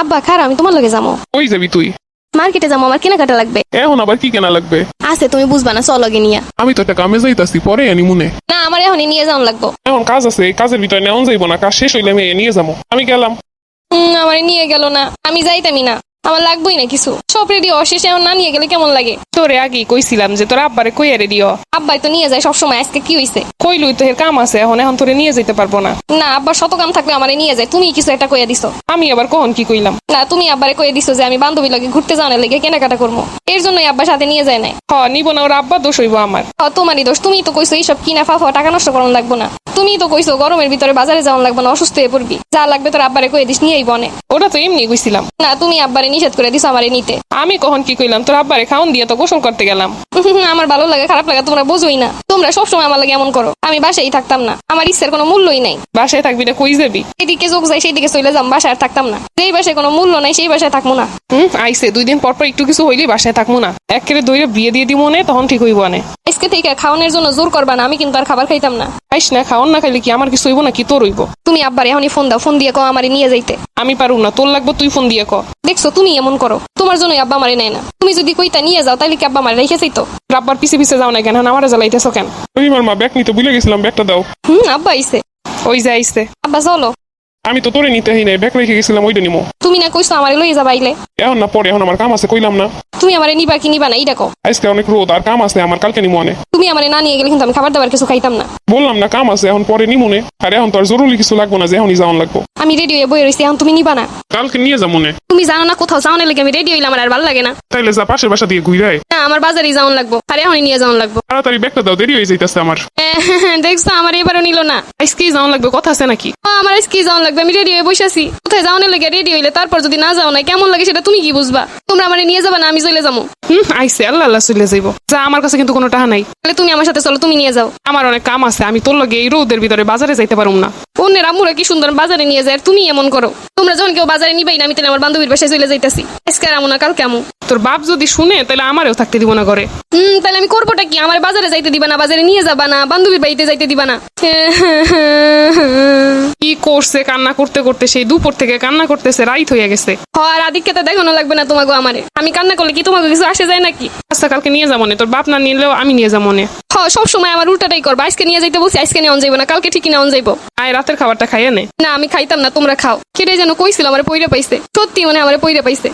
আব্বা খার আমি তোমার লগে যাব কই যাবি তুই? মার্কেটে যাব আমার কেনাকাটা লাগবে। এখন আবার কি কেনা লাগবে? আছে তুমি বুঝবা না চল লগে নিয়ে। আমি তো একটা কামে যাইতাছি পরে আনি মনে না আমার এখনই নিয়ে যাওয়া লাগবো। এখন কাজ আছে এই কাজের ভিতরে নেওয়া যাইবো না কাজ শেষ হইলে আমি নিয়ে যাব আমি গেলাম। হম আমার নিয়ে গেল না আমি যাইতামই না। আমার লাগবেই না কিছু। সব রেডি অশেষে এখন না নিয়ে গেলে কেমন লাগে? তোরে আগেই কইছিলাম যে তোর আব্বারে কইয়া রেডিও আব্বাই তো নিয়ে যায় সবসময় আজকে কি হইছে? কইলুই তো এর কাম আছে এখন এখন তোরে নিয়ে যেতে পারব না। না আব্বার শত কাম থাকলে আমারে নিয়ে যায় তুমি কিছু একটা কইয়া দিছো। আমি আবার কখন কি কইলাম? না তুমি আব্বারে কইয়া দিছো যে আমি বান্ধবী লগে ঘুরতে যাওয়ার লেগে কেনাকাটা করব। এর জন্যই আব্বার সাথে নিয়ে যায় না হ নিব না ওর আব্বা দোষ হইব আমার। হ, তোমারই দোষ। তুমি তো কইছো এইসব কিনা ফাফা টাকা নষ্ট করানো লাগবো না। তুমি তো কইছো গরমের ভিতরে বাজারে যাওয়ান লাগবে না অসুস্থ হয়ে পড়বি। যা লাগবে তোর আব্বারে কইয়া দিস নিয়েই বনে। ওটা তো এমনি কইছিলাম। না তুমি আব্বারে নিষেধ করে দিছো আমারে নিতে। আমি কখন কি কইলাম? তোর আব্বারে খাওন দিয়ে তো গোসল করতে গেলাম। আমার ভালো লাগে খারাপ লাগে তোমরা বোঝোই না। তোমরা সবসময় আমার লাগে এমন করো। আমি বাসায় থাকতাম না। আমার ইচ্ছার কোনো মূল্যই নাই। বাসায় থাকবি না কই যাবি? এদিকে যোগ যায় সেইদিকে চলে যাম বাসায় আর থাকতাম না। যেই বাসায় কোনো মূল্য নাই সেই বাসায় থাকব না। হুম আইসে দুই দিন পর পর একটু কিছু হইলে বাসায় থাকব না। একেবারে দইরে বিয়ে দিয়ে দিব মনে তখন ঠিক হইব না। আজকে থেকে খাওয়ানোর জন্য জোর করবা না আমি কিন্তু আর খাবার খাইতাম না। আইস না খাওন না খাইলে কি আমার কিছু হইব না কি তোর হইব? তুমি আব্বার এখনই ফোন দাও ফোন দিয়ে কো আমারে নিয়ে যাইতে। আমি পারুম না তোর লাগবো তুই ফোন দিয়ে ক। দেখছ তুমি এমন করো। তোমার জন্য আব্বা মারে নেয় না। তুমি যদি কইতা নিয়ে যাও তাহলে কি আব্বা মারে রেখে তো আব্বার পিছে পিছে যাও না কেন আমার জ্বালাইতেছ কেন? আমার মা ব্যাগ নিতে ভুলে গেছিলাম ব্যাগটা দাও। হুম আব্বা আইছে। ওই যে আইসে আব্বা চলো। আমি তো তোরে নিতে হই নাই ব্যাগ রেখে গেছিলাম ওইটা নিমো। তুমি না কইছো আমারে লইয়ে যাবা আইলে? এখন না পরে এখন আমার কাম আছে কইলাম না। তুমি আমারে নিবা কি নিবা না এই দেখো আজকে অনেক রোদ আর কাম আছে আমার কালকে নিমো আনে। তুমি আমারে না নিয়ে গেলে কিন্তু আমি খাবার দাবার কিছু খাইতাম না। বললাম না কাম আছে এখন পরে নিমুনে আর এখন তো আর জরুরি কিছু লাগবো না যে এখনই যাওয়ান লাগবো। আমি রেডি হয়ে বই রইছি এখন তুমি নিবা না। কালকে নিয়ে যাব মনে তুমি জানো না কোথাও যাওয়ার লেগে আমি রেডি হইলাম আমার আর ভালো লাগে না। তাইলে যা পাশের বাসা দিয়ে ঘুরায় না আমার বাজারে যাওয়ান লাগবো। আর এখনই নিয়ে যাওয়ান লাগবো। তাড়াতাড়ি ব্যাগটা দাও দেরি হয়ে যাইতেছে আমার। দেখছ আমার এবারও নিল না। আজকেই যাওয়ান লাগবে কথা আছে নাকি? ও, আমার আজকে যাওয়ান লাগবে আমি রেডি হয়ে বসে আছি কোথায় যাওয়ানোর লেগে রেডি হইলে তারপর যদি না যাও না কেমন লাগে সেটা তুমি কি বুঝবা? তোমরা আমার নিয়ে যাবা না আমি চলে যাব। হুম আইসে আল্লাহ আল্লাহ চলে যাইব। যা আমার কাছে কিন্তু কোনো টাকা নাই। তাহলে তুমি আমার সাথে চলো তুমি নিয়ে যাও। আমার অনেক কাম আছে আমি তোর লগে এই রোদের ভিতরে বাজারে যাইতে পারুম না। অন্যের আম্মুরা কি সুন্দর বাজারে নিয়ে যায় আর তুমি এমন করো। তোমরা যখন কেউ বাজারে নিবাই না আমি তাহলে আমার বান্ধবীর বাসায় চলে যাইতাছি। আজকে আর আমু না কাল কেমন? তোর বাপ যদি শুনে তাহলে আমারও থাকতে দিব না ঘরে। হুম তাহলে আমি করবোটা কি? আমার বাজারে যাইতে দিবা না বাজারে নিয়ে যাবা না বান্ধবীর বাড়িতে যাইতে দিবা না। কি করছে কান্না করতে করতে? সেই দুপুর থেকে কান্না করতেছে রাইত হয়ে গেছে। হ আর আদিককে তো দেখানো লাগবে না তোমাকে আমারে। আমি কান্না করলে কি তোমাকে কিছু আসে যায় নাকি? আচ্ছা কালকে নিয়ে যাব তোর বাপ না নিলেও আমি নিয়ে যাব নে। হ সব সময় আমার উল্টাটাই করবা। আজকে নিয়ে যাইতে বলছি আজকে নেওয়া যাইবো না। কালকে ঠিকই নেওয়া যাইবো। আয় রাতের খাবারটা খাইয়ে নে। না আমি খাইতাম না তোমরা খাও। কেটে যেন কইছিল আমার পইরে পাইছে। সত্যি মানে আমার পইরে পাইছে।